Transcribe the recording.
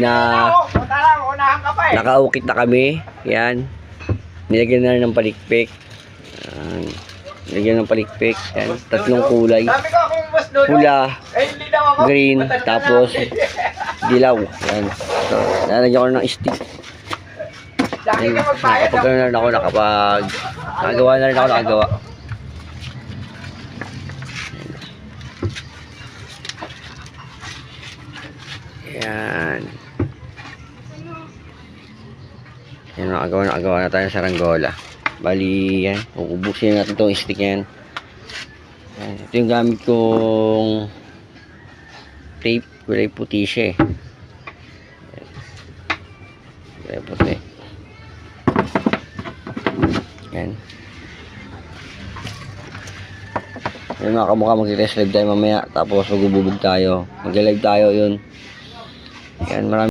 na nakaukit na kami. Yan. Nilagyan na ng palikpik. Yan. Nilagyan ng palikpik. Yan. Tatlong kulay. Pula, green, tapos dilaw. Yan. So, lalagyan ko ng stick. Yan. ka magbayad. Kapag na rin ako nakapag... Nakagawa na rin ako nakagawa. Yan. Yan, nakagawa, nakagawa na tayo ng saranggola. Bali, yan. Uubusin natin itong stick yan. yan. Ito yung gamit kong tape. Kulay puti siya eh. Kulay puti. Yan. Yan mga kamukha, mag-test live tayo mamaya. Tapos magbububog tayo. Mag-live tayo yun. Yan, marami.